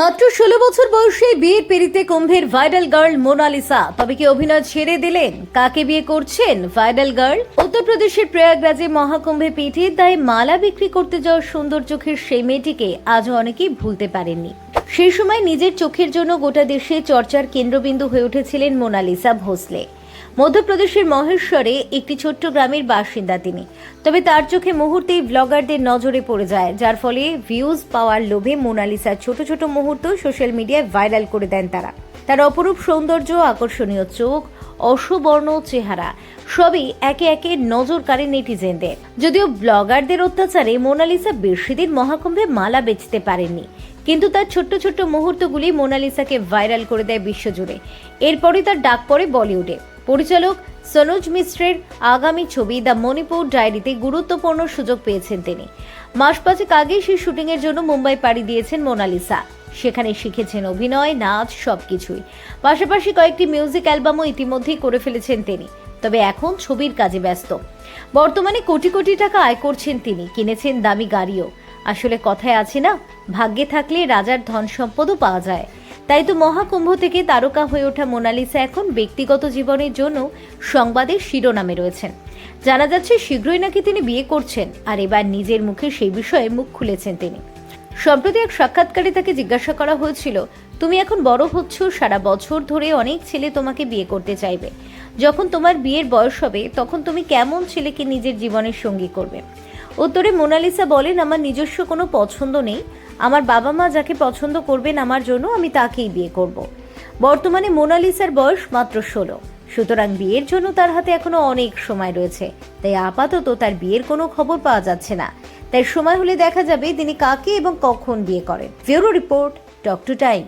মাত্র ষোলো বছর বয়সে বিয়ের পেরিতে কুম্ভের ভাইরাল গার্ল মোনালিসা। তবে কি অভিনয় ছেড়ে দিলেন? কাকে বিয়ে করছেন ভাইরাল গার্ল? উত্তরপ্রদেশের প্রয়াগরাজে মহাকুম্ভে পিঠের দায়ে মালা বিক্রি করতে যাওয়া সুন্দর চোখের সেই মেয়েটিকে আজও অনেকেই ভুলতে পারেননি। সেই সময় নিজের চোখের জন্য গোটা দেশে চর্চার কেন্দ্রবিন্দু হয়ে উঠেছিলেন মোনালিসা ভোসলে। মধ্যপ্রদেশের মহেশ্বরে একটি ছোট্ট গ্রামের বাসিন্দা তিনি। তবে তার চোখে মুহূর্তেই ব্লগারদের নজরে পড়ে যায়, যার ফলে ভিউজ পাওয়ার লোভে মোনালিসার ছোট ছোট মুহূর্ত সোশ্যাল মিডিয়ায় ভাইরাল করে দেন তারা। তার অপরূপ সৌন্দর্য, আকর্ষণীয় চোখ, অসবর্ণ চেহারা, সবই একে একে নজর কাড়ে নেটিজেনদের। যদিও ব্লগারদের অত্যাচারে মোনালিসা বেশিদিন মহাকুম্ভে মালা বেচতে পারেননি, কিন্তু তার ছোট্ট ছোট্ট মুহূর্তগুলি মোনালিসাকে ভাইরাল করে দেয় বিশ্বজুড়ে। এরপরই তার ডাক পড়ে বলিউডে। পরিচালক সনোজ মিশ্রের আগামী ছবি দ্য মণিপুর ডায়েরিতে গুরুত্বপূর্ণ সুযোগ পেয়েছেন তিনি। মাস পাঁচেক আগেই সেই শুটিংয়ের জন্য মুম্বাই পাড়ি দিয়েছেন মোনালিসা। সেখানে শিখেছেন অভিনয়, নাচ, সবকিছুই। পাশাপাশি কয়েকটি মিউজিক অ্যালবামও ইতিমধ্যেই করে ফেলেছেন তিনি। তবে এখন ছবির কাজে ব্যস্ত। বর্তমানে কোটি কোটি টাকা আয় করছেন তিনি, কিনেছেন দামি গাড়িও। আসলে কথায় আছে না, ভাগ্যে থাকলে রাজার ধন সম্পদও পাওয়া যায়। তাই তো মহাকুম্ভ থেকে তারকা হয়ে ওঠা মোনালিসা এখন ব্যক্তিগত জীবনের জন্য সংবাদের শিরোনামে রয়েছেন জানা যাচ্ছে শীঘ্রই নাকি তিনি বিয়ে করছেন, আর এবার নিজের মুখে সেই বিষয়ে মুখ খুলেছেন তিনি। সম্প্রতি এক সাক্ষাৎকারে তাকে জিজ্ঞাসা করা হয়েছিল, তুমি এখন বড় হচ্ছ, সারা বছর ধরে অনেক ছেলে তোমাকে বিয়ে করতে চাইবে। যখন তোমার বিয়ের বয়স হবে, তখন তুমি কেমন ছেলেকে নিজের জীবনের সঙ্গী করবে? উত্তরে মোনালিসা বলেন, আমার নিজস্ব কোনো পছন্দ নেই। আমার বাবা মা যাকে পছন্দ করবেন আমার জন্য আমি তাকেই বিয়ে করব। বর্তমানে মোনালিসার বয়স মাত্র ষোলো। সুতরাং বিয়ের জন্য তার হাতে এখনও অনেক সময় রয়েছে। তাই আপাতত তার বিয়ের কোনো খবর পাওয়া যাচ্ছে না। তাই সময় হলে দেখা যাবে তিনি কাকে এবং কখন বিয়ে করেন। Bureau report talk to time.